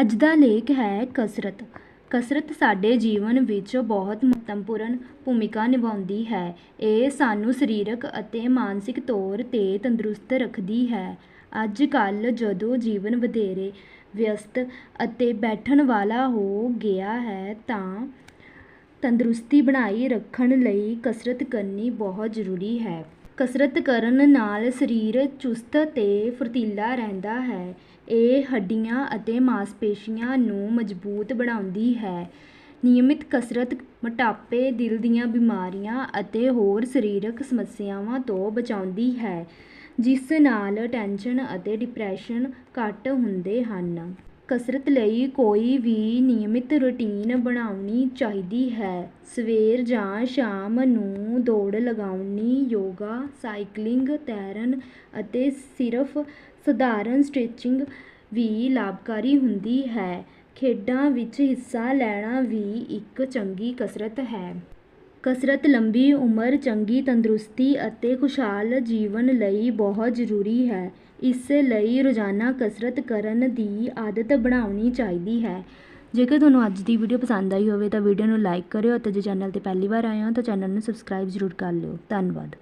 ਅੱਜ ਦਾ ਲੇਖ ਹੈ ਕਸਰਤ। ਕਸਰਤ ਸਾਡੇ ਜੀਵਨ ਵਿੱਚ ਬਹੁਤ ਮਹੱਤਵਪੂਰਨ ਭੂਮਿਕਾ ਨਿਭਾਉਂਦੀ ਹੈ। ਇਹ ਸਾਨੂੰ ਸਰੀਰਕ ਅਤੇ ਮਾਨਸਿਕ ਤੌਰ 'ਤੇ ਤੰਦਰੁਸਤ ਰੱਖਦੀ ਹੈ। ਅੱਜ ਕੱਲ੍ਹ ਜਦੋਂ ਜੀਵਨ ਵਧੇਰੇ ਵਿਅਸਤ ਅਤੇ ਬੈਠਣ ਵਾਲਾ ਹੋ ਗਿਆ ਹੈ ਤਾਂ ਤੰਦਰੁਸਤੀ ਬਣਾਈ ਰੱਖਣ ਲਈ ਕਸਰਤ ਕਰਨੀ ਬਹੁਤ ਜ਼ਰੂਰੀ ਹੈ। ਕਸਰਤ ਕਰਨ ਨਾਲ ਸਰੀਰ ਚੁਸਤ ਅਤੇ ਫੁਰਤੀਲਾ ਰਹਿੰਦਾ ਹੈ। ਇਹ ਹੱਡੀਆਂ ਅਤੇ ਮਾਸਪੇਸ਼ੀਆਂ ਨੂੰ ਮਜ਼ਬੂਤ ਬਣਾਉਂਦੀ ਹੈ। ਨਿਯਮਿਤ ਕਸਰਤ, ਮੋਟਾਪੇ, ਦਿਲ ਦੀਆਂ ਬਿਮਾਰੀਆਂ ਅਤੇ ਹੋਰ ਸਰੀਰਕ ਸਮੱਸਿਆਵਾਂ ਤੋਂ ਬਚਾਉਂਦੀ ਹੈ, ਜਿਸ ਨਾਲ ਟੈਨਸ਼ਨ ਅਤੇ ਡਿਪਰੈਸ਼ਨ ਘੱਟ ਹੁੰਦੇ ਹਨ। ਕਸਰਤ ਲਈ ਕੋਈ ਵੀ ਨਿਯਮਿਤ ਰੁਟੀਨ ਬਣਾਉਣੀ ਚਾਹੀਦੀ ਹੈ। ਸਵੇਰ ਜਾਂ ਸ਼ਾਮ ਨੂੰ ਦੌੜ ਲਗਾਉਣੀ, ਯੋਗਾ, ਸਾਈਕਲਿੰਗ, ਤੈਰਨ ਅਤੇ ਸਿਰਫ ਸਧਾਰਨ ਸਟ੍ਰੈਚਿੰਗ ਵੀ ਲਾਭਕਾਰੀ ਹੁੰਦੀ ਹੈ। ਖੇਡਾਂ ਵਿੱਚ ਹਿੱਸਾ ਲੈਣਾ ਵੀ ਇੱਕ ਚੰਗੀ ਕਸਰਤ ਹੈ। ਕਸਰਤ ਲੰਬੀ ਉਮਰ, ਚੰਗੀ ਤੰਦਰੁਸਤੀ ਅਤੇ ਖੁਸ਼ਹਾਲ ਜੀਵਨ ਲਈ ਬਹੁਤ ਜ਼ਰੂਰੀ ਹੈ। ਇਸ ਲਈ ਰੋਜ਼ਾਨਾ ਕਸਰਤ ਕਰਨ ਦੀ ਆਦਤ ਬਣਾਉਣੀ ਚਾਹੀਦੀ ਹੈ। ਜੇਕਰ ਤੁਹਾਨੂੰ ਅੱਜ ਦੀ ਵੀਡੀਓ ਪਸੰਦ ਆਈ ਹੋਵੇ ਤਾਂ ਵੀਡੀਓ ਨੂੰ ਲਾਈਕ ਕਰਿਓ ਅਤੇ ਜੇ ਚੈਨਲ ਤੇ ਪਹਿਲੀ ਵਾਰ ਆਏ ਹੋ ਤਾਂ ਚੈਨਲ ਨੂੰ ਸਬਸਕ੍ਰਾਈਬ ਜ਼ਰੂਰ ਕਰ ਲਿਓ। ਧੰਨਵਾਦ।